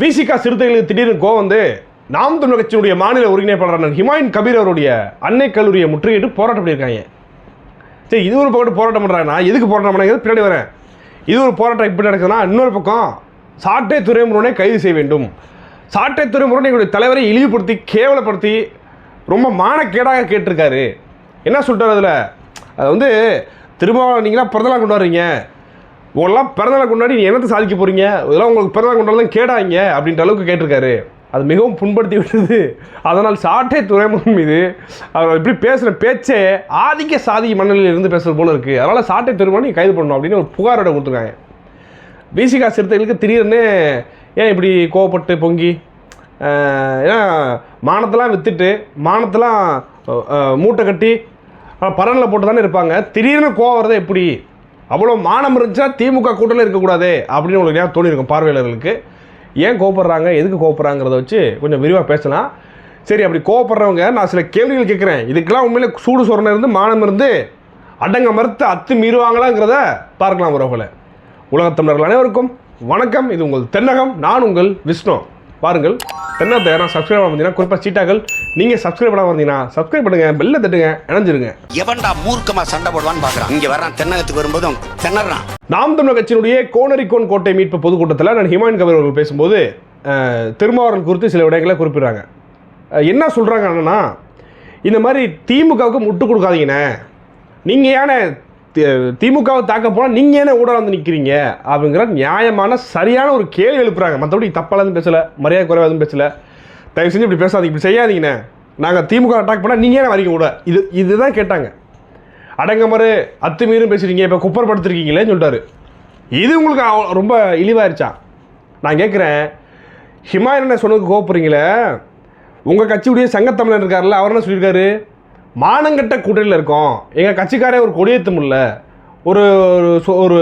விசிகா சிறுத்தைகளுக்கு திடீர்னு கோவம் வந்து நாம் தமிழ் கட்சியினுடைய மாநில ஒருங்கிணைப்பாளரான ஹிமாயின் கபீர் அவருடைய அன்னை கல்லூரியை முற்றுகையிட்டு போராட்டம் பண்ணியிருக்காங்க. சரி இது ஒரு பக்கம் போராட்டம் பண்ணுறாங்கன்னா எதுக்கு போராட்டம் பண்ணாங்க பின்னாடி வரேன். இது ஒரு போராட்டம் இப்படி நடக்குதுன்னா இன்னொரு பக்கம் சாட்டை துறைமுருகனை கைது செய்ய வேண்டும். சாட்டை துறைமுருகன் எங்களுடைய தலைவரை இழிவுபடுத்தி கேவலப்படுத்தி ரொம்ப மானக்கேடாக கேட்டிருக்காரு. என்ன சொல்கிறார் அதில்? அது வந்து திரும்ப நீங்களாம் புரதலாக கொண்டு வர்றீங்க உங்களெல்லாம் பிறந்தநாள் கொண்டாடி நீ என்னத்தை சாதிக்க போகிறீங்க இதெல்லாம் உங்களுக்கு பிறந்தநாள் கொண்டாடலாம் கேடாங்க அப்படின்ற அளவுக்கு கேட்டிருக்காரு. அது மிகவும் புண்படுத்தி விட்டது. அதனால் சாட்டை துறைமுகம் மீது அவர் இப்படி பேசுகிற பேச்சே ஆதிக்க சாதி மன்னலில் இருந்து பேசுகிறது போல இருக்குது அதனால் சாட்டை துறைமுகம் நீ கைது பண்ணணும் அப்படின்னு ஒரு புகாரோட கொடுத்துருக்காங்க. பிசிகா சிறுத்தைகளுக்கு திடீர்னு ஏன் இப்படி கோவப்பட்டு பொங்கி? ஏன்னா மானத்தெல்லாம் விற்றுட்டு மானத்தெல்லாம் மூட்டை கட்டி பரனில் போட்டு தானே இருப்பாங்க. திடீர்னு கோவம் வரது எப்படி அவ்வளோ மானம் இருந்துச்சுன்னா திமுக கூட்டத்தில் இருக்கக்கூடாது அப்படின்னு உங்களுக்கு ஏன் தோணியிருக்கும் பார்வையாளர்களுக்கு. ஏன் கோவப்படுறாங்க? எதுக்கு கோவப்படுறாங்கிறத வச்சு கொஞ்சம் விரிவாக பேசலாம். சரி அப்படி கோவப்படுறவங்க நான் சில கேள்விகள் கேட்குறேன். இதுக்கெல்லாம் உண்மையில் சூடு சொரணை இருந்து மானம் இருந்து அடங்க மறுத்து அத்து மீறுவாங்களாங்கிறத பார்க்கலாம் உறவுகளை. உலகத் தமிழர்கள் அனைவருக்கும் வணக்கம். இது உங்கள் தென்னகம். நான் உங்கள் விஷ்ணு. பாருங்கள். தென்னகத்தை யாரும் சப்ஸ்கிரைப் பண்ண வந்தீங்கன்னா குறிப்பாக சீட்டாக்கள் நீங்கள் சப்ஸ்கிரைப் பண்ணாம வந்தீங்கன்னா சப்ஸ்கிரைப் பண்ணுங்க பெல்ல தட்டுங்க இணைஞ்சிருங்க. எவன்டா மூர்க்கமா சண்டை போடுவான்னு பாக்குறான். இங்க வர்றான் தென்னகத்துக்கு வரும்போதும் திணறான். நாம் தமிழர் கட்சியினுடைய கோனரிக்கோன் கோட்டை மீட்பு பொதுக்கூட்டத்தில் நான் ஹிமாயின் கபீர் அவர்கள் பேசும்போது அஹ், திருமாவளவன் குறித்து சில விடயங்களை குறிப்பிடுறாங்க. என்ன சொல்கிறாங்கன்னா இந்த மாதிரி திமுகவுக்கு முட்டு கொடுக்காதீங்கண்ணே. நீங்கள் ஏனே தி- திமுகவை தாக்க போனால் நீங்கள் என்ன ஊடகம் வந்து நிற்கிறீங்க அப்படிங்கிற நியாயமான சரியான ஒரு கேள்வி எழுப்புறாங்க. மற்றபடி தப்பால எதுவும் பேசலை. மரியாதை குறைவாக எதுவும் பேசலை. தயவு செஞ்சு இப்படி பேசாதீங்க. இப்படி செய்யாதீங்கண்ணே. நாங்கள் திமுக அட்டாக் பண்ணால் நீங்கள் ஏன் வரீங்க கூட இது இதுதான் கேட்டாங்க. அடங்கமறு அத்துமீறும் பேசுறீங்க இப்போ குப்பர்படுத்திருக்கீங்களேன்னு சொல்லிட்டாரு. இது உங்களுக்கு ரொம்ப இழிவாயிருச்சா? நான் கேட்குறேன் ஹிமாயன் சொன்னதுக்கு கோவப்படுறீங்களே. உங்கள் கட்சியுடைய சங்கத்தமிழன் இருக்கார்ல அவர் என்ன சொல்லியிருக்காரு? மானங்கட்ட கூட்டணியில் இருக்கோம். எங்கள் கட்சிக்காரே ஒரு கொடியேற்ற முடியல. ஒரு ஒரு ஒரு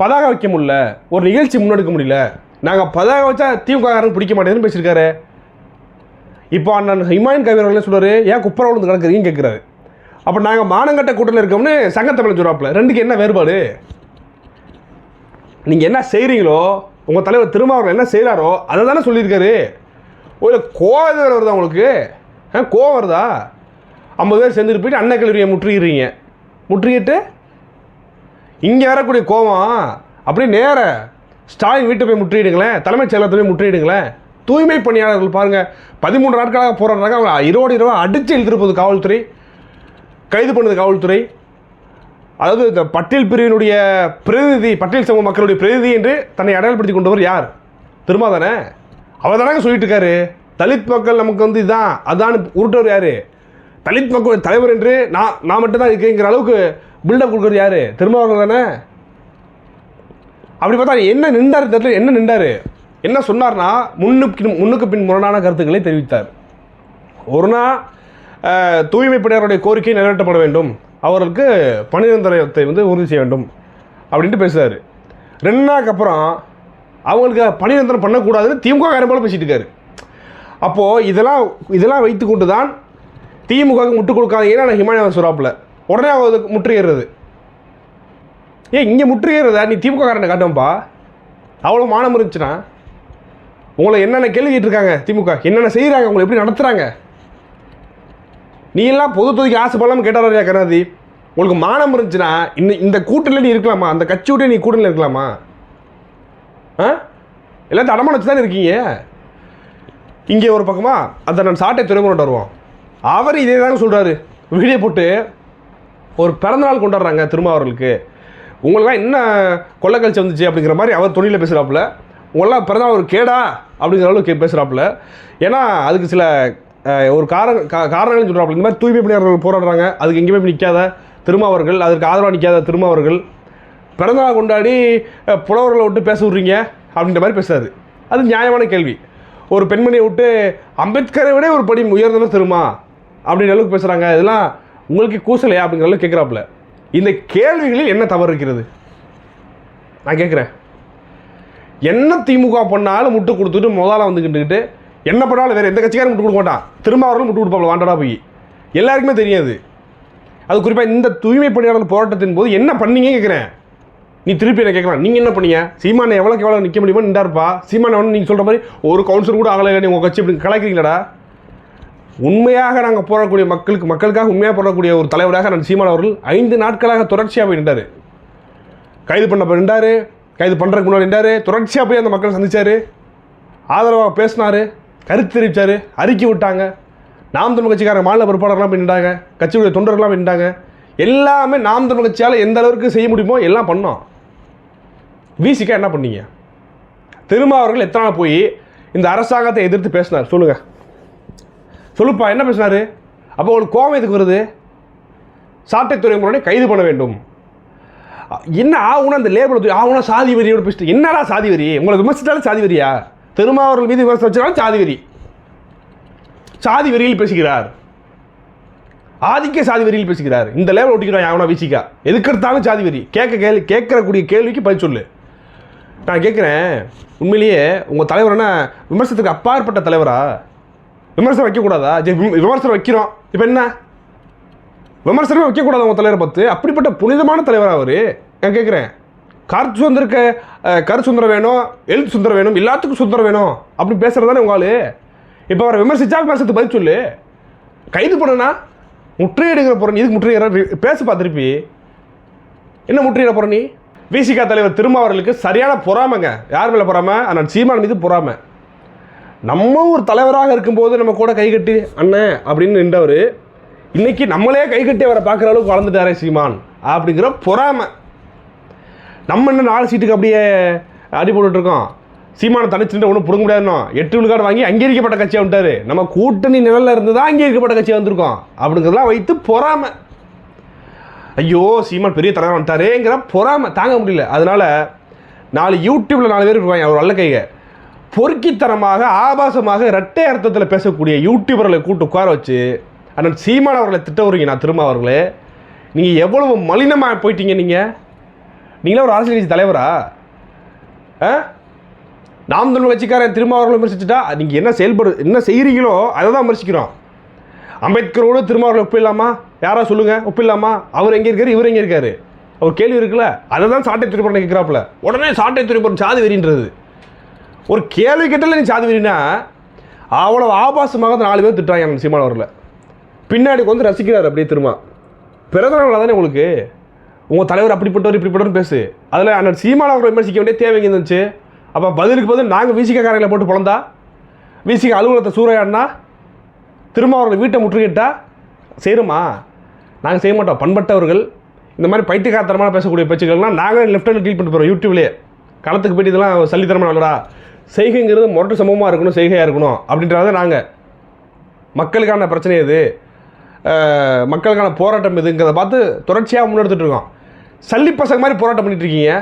பதாகை வைக்க முடியல. ஒரு நிகழ்ச்சி முன்னெடுக்க முடியல. நாங்கள் பதாகை வச்சா திமுக பிடிக்க மாட்டேங்குதுன்னு பேசியிருக்காரு. இப்போ அண்ணன் ஹிமாயின் கவிர் அவர்களே ஏன் குப்பரை விழுந்து கிடக்குறீங்கன்னு கேட்குறாரு அப்போ நாங்கள் மானங்கட்ட கூட்டத்தில் இருக்கோம்னு சங்கத்தமிழ் சொல்கிறாப்புல ரெண்டுக்கு என்ன வேறுபாடு? நீங்கள் என்ன செய்கிறீங்களோ உங்கள் தலைவர் திருமாவளவன் என்ன செய்கிறாரோ அதை தானே சொல்லியிருக்காரு. ஒரு கோவம் வருதா உங்களுக்கு? ஆ கோவம் வருதா? ஐம்பது பேர் சேர்ந்துட்டு போயிட்டு அன்னை கல்லூரியை முற்றுகிறீங்க. முற்றுகிட்டு இங்கே வரக்கூடிய கோவம் அப்படியே நேர ஸ்டாலின் வீட்டை போய் முற்றிடுங்களேன் தலைமைச் செயலகத்தை போய் முற்றிடுங்களேன் தூய்மை பணியாளர்கள் பாருங்கள் பதிமூன்று நாட்களாக போராடுறாங்க. அவங்க இருபது இருபது அடித்து இழுத்துட்டு போகுது காவல்துறை கைது பண்ணுது காவல்துறை. அதாவது இந்த பட்டியல் பிரிவினுடைய பிரதிநிதி பட்டியல் சமூக மக்களுடைய பிரதிநிதி என்று தன்னை அடையாளப்படுத்தி கொண்டவர் யார்? திருமா தானே அவர் தானே சொல்லிட்டு இருக்காரு. தலித் மக்கள் நமக்கு வந்து இதான் அதான் உருட்டவர் யாரு? தலித் மக்களுடைய தலைவர் என்று நான் நான் மட்டும்தான் இருக்கேங்கிற அளவுக்கு பில்டப் கொடுக்குறது யார்? திருமாவளவன் தானே? அப்படி பார்த்தா என்ன நின்றார் இந்த என்ன நின்றாரு? என்ன சொன்னார்னா முன்னுக்கு முன்னுக்கு பின் முரணான கருத்துக்களை தெரிவித்தார். ஒரு நாள் அஹ், தூய்மை கோரிக்கை நிறைவேற்றப்பட வேண்டும். அவர்களுக்கு பணிநிரந்தரத்தை வந்து உறுதி செய்ய வேண்டும். அப்படின்ட்டு பேசுகிறாரு ரெண்டு நாளுக்கு அப்புறம் அவங்களுக்கு பணிநிரந்தரம் பண்ணக்கூடாதுன்னு திமுக காரன் போல பேசிட்டு இருக்காரு. அப்போது இதெல்லாம் இதெல்லாம் வைத்து கொண்டு தான் திமுகவுக்கு முட்டு ஏன்னா நான் ஹிமாலயம் சுறாப்பில் உடனே அவங்க முற்றுகிறது ஏன் இங்கே முற்றுகிறதா நீ திமுக காரனை காட்டும்பா அவ்வளோ மானம் இருந்துச்சுன்னா உங்களை என்னென்ன கேள்விக்கிட்டு இருக்காங்க திமுக என்னென்ன செய்கிறாங்க உங்களை எப்படி நடத்துகிறாங்க நீ எல்லாம் பொது தொகுதிக்கு ஆசைப்படாமல் கேட்டாரியா கருணாதி உங்களுக்கு மானம் இருந்துச்சுன்னா இந்த இந்த கூட்டணியில் நீ இருக்கலாமா? அந்த கட்சி விட்டு நீ கூட்டணியில் இருக்கலாமா? ஆ? எல்லாத்தையும் அடமான வச்சு தானே இருக்கீங்க? இங்கே ஒரு பக்கமாக அதை நான் சாட்டை துறைமுறை வருவோம். அவர் இதே தாங்க சொல்கிறாரு வீடியோ போட்டு ஒரு பிறந்தநாள் கொண்டாடுறாங்க திருமாவர்களுக்கு உங்களுக்குலாம் என்ன கொள்ளை கழிச்சு வந்துச்சு அப்படிங்கிற மாதிரி அவர் துணியில் பேசுகிறாப்புல உங்களெலாம் பிறந்தநாள் ஒரு கேடா அப்படிங்கிற அளவுக்கு பேசுகிறாப்புல ஏன்னா அதுக்கு சில ஒரு காரண கா- காரணங்கள் சொல்கிறாப்புல இந்த மாதிரி தூய்மை பணியாளர்கள் போராடுறாங்க. அதுக்கு எங்கேயுமே போய் நிற்காத திருமாவர்கள் அதற்கு ஆதரவாக நிற்காத திருமாவர்கள். பிறந்தநாள் கொண்டாடி புலவர்களை விட்டு பேச விட்றீங்க அப்படின்ற மாதிரி பேசுறாரு. அது நியாயமான கேள்வி. ஒரு பெண்மணியை விட்டு அம்பேத்கரை விட ஒரு படி உயர்ந்தவர் திருமா. அப்படின்ற அளவுக்கு பேசுகிறாங்க இதெல்லாம் உங்களுக்கு கூசலையா அப்படிங்கிற அளவுக்கு கேட்குறாப்புல இந்த கேள்விகளில் என்ன தவறு இருக்கிறது? நான் கேட்குறேன் என்ன திமுக பண்ணாலும் முட்டு கொடுத்துட்டு முதல்ல வந்துக்கிட்டுக்கிட்டு என்ன பண்ணாலும் வேறு எந்த கட்சிக்காரும் முட்டு கொடுக்க மாட்டான் திரும்ப அவர்களும் முட்டு கொடுப்பாங்க வாண்டடா போய். எல்லாருக்குமே தெரியாது. அது குறிப்பாக இந்த தூய்மை பணியாளர் போராட்டத்தின் போது என்ன பண்ணீங்க கேட்குறேன் நீ திருப்பி என்ன கேட்கலாம் நீங்கள் என்ன பண்ணீங்க? சீமானை எவ்வளோக்கு எவ்வளோ நிற்க முடியுமோ நின்றாருப்பா. சீமானை வந்து நீங்கள் சொல்கிற மாதிரி ஒரு கவுன்சிலர் கூட ஆகலை நீ உங்கள் கட்சி இப்படி கலாய்க்கிறீங்களாடா? உண்மையாக நாங்கள் போராடக்கூடிய மக்களுக்கு மக்களுக்காக உண்மையாக போராடக்கூடிய ஒரு தலைவராக நான் சீமான் அவர்கள் ஐந்து நாட்களாக தொடர்ச்சியாக போய் நின்றார். கைது பண்ண நின்றார் கைது பண்ணுறதுக்கு முன்னாடி நின்றார் தொடர்ச்சியாக போய் அந்த மக்களை சந்திச்சார் ஆதரவாக பேசினார் கருத்து தெரிவித்தார் அறிக்கை விட்டாங்க. நாம் தமிழ் கட்சிக்காரங்க மாநில பொறுப்பாளர்லாம் போய் நின்றாங்க கட்சியுடைய தொண்டர்கள்லாம் போய் நின்றாங்க. எல்லாமே நாம் தமிழ் கட்சியால் எந்த அளவுக்கு செய்ய முடியுமோ எல்லாம் பண்ணோம். விசிகா என்ன பண்ணீங்க? திருமாவர்கள் எத்தனை நாள் போய் இந்த அரசாங்கத்தை எதிர்த்து பேசினார்? சொல்லுங்கள் சொல்லுப்பா என்ன பேசினாரு அப்போ உங்களுக்கு கோவம் எதுக்கு வருது? சாட்டை துறைமுறை கைது பண்ண வேண்டும். என்ன ஆகுனா அந்த லேபிள் ஆகுனா சாதி வரியோட பேசிட்டு என்னடா சாதி வரி உங்களை விமர்சித்தாலும் சாதி வரியா திருமாவர்கள் மீது விமர்சனம் வச்சாலும் சாதி வரி சாதி வரியில் பேசுகிறார். ஆதிக்க சாதி வரியில் பேசுகிறார். இந்த லேவல் ஒட்டிக்கிறான் யாவனா வீசிக்கா? எதுக்கெடுத்தாலும் சாதி வரி கேட்க கேள்வி கேட்கறக்கூடிய கேள்விக்கு பதில் சொல்லு. நான் கேட்குறேன் உண்மையிலேயே உங்கள் தலைவர் என்ன விமர்சனத்துக்கு அப்பாற்பட்ட தலைவரா? விமர்சனம் வைக்கக்கூடாதா? சரி, விமர்சனம் வைக்கிறோம். இப்போ என்ன? விமர்சனமே வைக்கக்கூடாது உங்கள் தலைவரை பார்த்து. அப்படிப்பட்ட புனிதமான தலைவர் அவர்? நான் கேட்குறேன் கரு சுதந்திரக்க கரு சுந்தரம் வேணும் எழுத்து சுந்தரம் வேணும் எல்லாத்துக்கும் சுந்தரம் வேணும் அப்படி பேசுகிறது தானே உங்கள் ஆளு? இப்போ அவரை விமர்சித்தா விமர்சனத்துக்கு பதில் சொல்லு. கைது பண்ணனா? முற்றுகையிடுங்கிற போகிற நீ இதுக்கு முற்றுகையிட பேசு பார்த்துருப்பி என்ன முற்றுகையிட போகிற நீ? விசிகா தலைவர் திருமாவர்களுக்கு சரியான பொறாமைங்க. யார் மேலே பொறாமை? ஆனால் சீமான் மீது பொறாமை. நம்ம ஒரு தலைவராக இருக்கும்போது நம்ம கூட கைகட்டி அண்ணன் அப்படின்னு நின்றவர் இன்றைக்கி நம்மளே கைகட்டி அவரை பார்க்குற அளவுக்கு வளர்ந்துட்டாரே சீமான் அப்படிங்கிற பொறாமை. நம்ம என்ன நாலு சீட்டுக்கு அப்படியே அடி போட்டுட்டு இருக்கோம். சீமானை தனிச்சுட்டு ஒன்றும் பிடுங்க முடியாதுனோ எட்டு விழுக்காடு வாங்கி அங்கீகரிக்கப்பட்ட கட்சியாக வந்துட்டாரு. நம்ம கூட்டணி நிழலில் இருந்து தான் அங்கீகரிக்கப்பட்ட கட்சியாக வந்திருக்கோம் அப்படிங்கிறதெல்லாம் வைத்து பொறாமை. ஐயோ சீமான் பெரிய தலைவர் வந்துட்டாரேங்கிற பொறாமை தாங்க முடியல. அதனால் நாலு யூடியூப்பில் நாலு பேர் இருப்பாங்க அவர் வல்ல கைக. பொறுக்கித்தனமாக ஆபாசமாக இரட்டை அர்த்தத்தில் பேசக்கூடிய யூடியூபர்களை கூட்டு உட்கார வச்சு அண்ணன் சீமான் அவர்களை திட்ட வருவீங்க நான் திரும்ப அவர்களே. நீங்கள் எவ்வளவு மலினமாக போயிட்டீங்க நீங்கள் நீங்களே ஒரு அரசியல் கட்சி தலைவரா? ஆ? நாம் தமிழ் கட்சிக்காரன் திரும்ப அவர்களை விமர்சிச்சுட்டா நீங்கள் என்ன செயல்படு என்ன செய்கிறீங்களோ அதை தான் விமர்சிக்கிறோம். அம்பேத்கரோடு திருமாவளவன் ஒப்பிடலாமா? யாரா சொல்லுங்கள் ஒப்பிடலாமா? அவர் எங்கே இருக்கார்? இவர் எங்கே இருக்கார்? அவர் கேள்வி இருக்குல்ல? அதை தான் சாட்டை துறைப்படம் கேட்குறாப்புல. உடனே சாட்டை துறைப்படம் சாதி வெறின்றது. ஒரு கேள்வி கேட்டால நீ சாதுவீனா அவ்வளோ ஆபாசமாக அந்த நாலு பேர் திட்டுறாங்க அந்த சீமான் அவரில் பின்னாடி வந்து ரசிக்கிறார் அப்படியே திரும்ப. பிறந்தநாள் தானே உங்களுக்கு? உங்கள் தலைவர் அப்படிப்பட்டவர் இப்படிப்பட்டவர் பேசு. அதில் அண்ணன் சீமான் அவர்களை விமர்சிக்க வேண்டிய தேவைங்க இருந்துச்சு? அப்போ பதிலுக்கு பதில் நாங்கள் விசிக காரங்களை போட்டு பிறந்தா விசிக அலுவலகத்தை சூறையாடினா? திரும்ப அவர்களை வீட்டை முற்றுகிட்டா செய்கிறோமா நாங்கள் செய்ய மாட்டோம். பண்பட்டவர்கள். இந்த மாதிரி பைத்தியகாரத்தனமான பேசக்கூடிய பேச்சுக்கள்லாம் நாங்களே லெஃப்ட் ஹேண்ட் டீல் பண்ணிட்டு போகிறோம் யூடியூப்லேயே களத்துக்கு போயிட்டு இதெல்லாம் சல்லித்தரமாக நல்லடா செய்கைங்கிறது முரட்டு சமூகமாக இருக்கணும் செய்கையாக இருக்கணும் அப்படின்றத நாங்கள் மக்களுக்கான பிரச்சனை இது. மக்களுக்கான போராட்டம் இதுங்கிறத பார்த்து தொடர்ச்சியாக முன்னெடுத்துட்டு இருக்கோம். சல்லி பசங்க மாதிரி போராட்டம் பண்ணிட்டு இருக்கீங்க.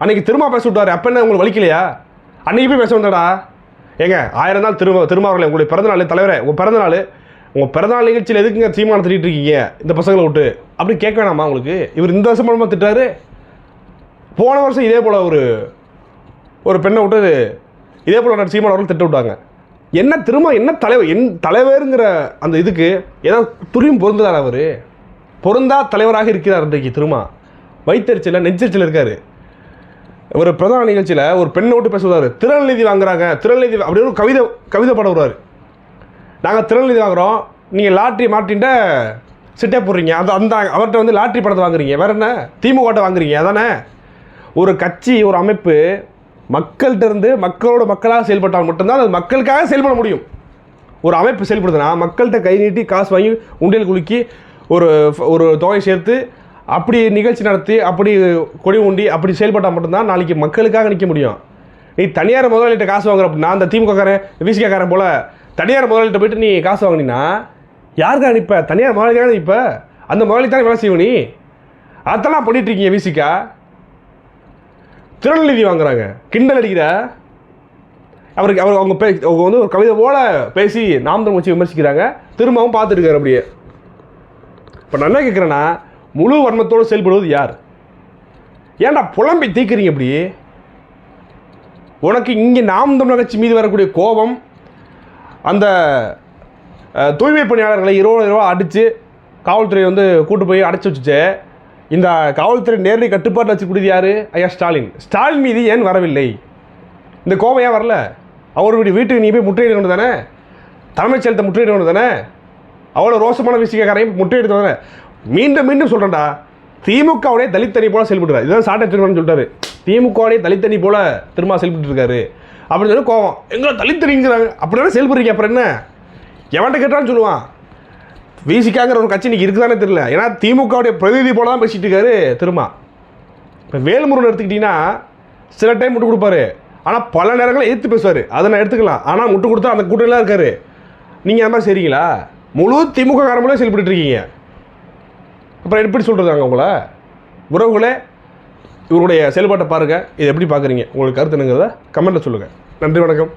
அன்றைக்கி திரும்ப பேச விட்டார். அப்போ என்ன உங்களுக்கு வலிக்கலையா? அன்னைக்கு போய் பேச வந்தடா ஏங்க ஆயிரம் நாள் திரும்ப திருமாவளவன் உங்களுடைய பிறந்தநாள் தலைவரே உங்கள் பிறந்தநாள் உங்கள் பிறந்தநாள் நிகழ்ச்சியில் எதுக்குங்க தீர்மானம் திட்டிட்டு இருக்கீங்க? இந்த பசங்களை விட்டு. அப்படி கேட்க வேணாமா உங்களுக்கு? இவர் இந்த வருஷம் மூலமாக திட்டாரு போன வருஷம் இதே போல் ஒரு ஒரு பெண்ணை விட்டு இதே போல் நான் சீமான் அவர்கள் திட்ட விட்டாங்க. என்ன திரும்ப என்ன தலைவர் என் தலைவருங்கிற அந்த இதுக்கு ஏதாவது துரியும் பொருந்துதார் அவர்? பொருந்தா தலைவராக இருக்கிறார் இன்றைக்கு திரும்ப வைத்தறிச்சல நெஞ்சரிச்சல் இருக்காரு. ஒரு பிரதான நிகழ்ச்சியில் ஒரு பெண்ணை விட்டு பேசுவார். திருநெல்நிதி வாங்குறாங்க திருநெல்நிதி அப்படின்னு ஒரு கவிதை கவிதை பாட வருவார் நாங்கள் திருநெல்நிதி வாங்குறோம் நீங்கள் லாட்ரி மாட்டின்ட்ட சிட்டே போடுறீங்க. அந்த அந்த அவர்கிட்ட வந்து லாட்ரி படத்தை வாங்குறீங்க. வேற என்ன? திமுகட்ட வாங்குறீங்க. அதானே? ஒரு கட்சி ஒரு அமைப்பு மக்கள்கிட்ட இருந்து மக்களோட மக்களாக செயல்பட்டால் மட்டும்தான் அது மக்களுக்காக செயல்பட முடியும். ஒரு அமைப்பு செயல்படுதுன்னா மக்கள்கிட்ட கை நீட்டி காசு வாங்கி உண்டியல் குலுக்கி ஒரு ஒரு தொகை சேர்த்து அப்படி நிகழ்ச்சி நடத்தி அப்படி கொடி உண்டி அப்படி செயல்பட்டால் மட்டும்தான் நாளைக்கு மக்களுக்காக நிற்க முடியும். நீ தனியார் முதலாளிகிட்ட காசு வாங்குற அப்படின்னா அந்த திமுகக்காரன் விசிகாரன் போல் தனியார் முதலாளிகிட்ட போயிட்டு நீ காசு வாங்கினீன்னா யாருக்கா நிற்ப தனியார் முதலாளிக்காக நிற்ப அந்த முதலாளி தானே வேலை செய்வ நீ? அதெல்லாம் பண்ணிகிட்ருக்கீங்க இருக்கீங்க விசிகா நிதி வாங்குறாங்க. கிண்டல் அடிக்கிற? அவருக்கு அவர் அவங்க பே அவங்க வந்து ஒரு கவிதை போல பேசி நாம் தமிழ் வச்சு விமர்சிக்கிறாங்க. திரும்பவும் பார்த்துருக்காரு அப்படியே. இப்போ நான் என்ன கேட்குறேன்னா முழு வன்மத்தோடு செயல்படுவது யார்? ஏன்டா புலம்பி தீக்குறீங்க இப்படி உனக்கு இங்கே நாம் தமிழர் கட்சி மீது வரக்கூடிய கோபம் அந்த தூய்மை பணியாளர்களை இருபது ரூபா அடித்து காவல்துறை வந்து கூட்டு போய் அடைச்சி வச்சுச்சு. இந்த காவல்துறை நேரடி கட்டுப்பாட்டில் வச்சுக்கூடியது யார்? ஐயா ஸ்டாலின். ஸ்டாலின் மீது ஏன் வரவில்லை? இந்த கோபம் ஏன் வரல? அவருடைய வீட்டுக்கு நீ போய் முற்றுகையிட வேண்டு தானே? தலைமைச் செயலத்தை முற்றுகையிட வேண்டு தானே? அவ்வளோ ரோசமான விஷயக்காரையும் முற்றுகையிட தானே? மீண்டும் மீண்டும் சொல்கிறேன்டா திமுகவுடைய தலித்தனி போல செயல்படுறாரு இதுதான் சாட்டை திருமணம் சொல்லிட்டாரு. திமுகவுடைய தலித்தனி போல திரும்ப செயல்பட்டு இருக்காரு அப்படின்னு சொல்லி கோவம். எங்களை தலித்தனிங்கிறாங்க. தானே செயல்படுறீங்க அப்புறம் என்ன? எவன்கிட்ட கேட்டான்னு சொல்லுவான். விசிக்காங்கிற ஒரு கட்சி இன்னைக்கு இருக்குதானே தெரியல. ஏன்னா திமுகவுடைய பிரதிநிதி போல தான் பேசிகிட்டு இருக்காரு திருமா. இப்போ வேல்முருகன் எடுத்துக்கிட்டிங்கன்னா சில டைம் முட்டு கொடுப்பாரு. ஆனால் பல நேரங்களில் எதிர்த்து பேசுவார். அதை நான் எடுத்துக்கலாம். ஆனால் முட்டு கொடுத்தா அந்த கூட்டணிலாம் இருக்கார். நீங்கள் அந்த மாதிரி சரிங்களா முழு திமுக காரங்களே செயல்பட்டு இருக்கீங்க. அப்புறம் எப்படி சொல்கிறதாங்க உங்களை? உறவுகளே இவருடைய செயல்பாட்டை பாருங்கள் இதை எப்படி பார்க்குறீங்க உங்களுக்கு கருத்து என்னங்கிறத கமெண்ட்டில் சொல்லுங்கள் நன்றி வணக்கம்.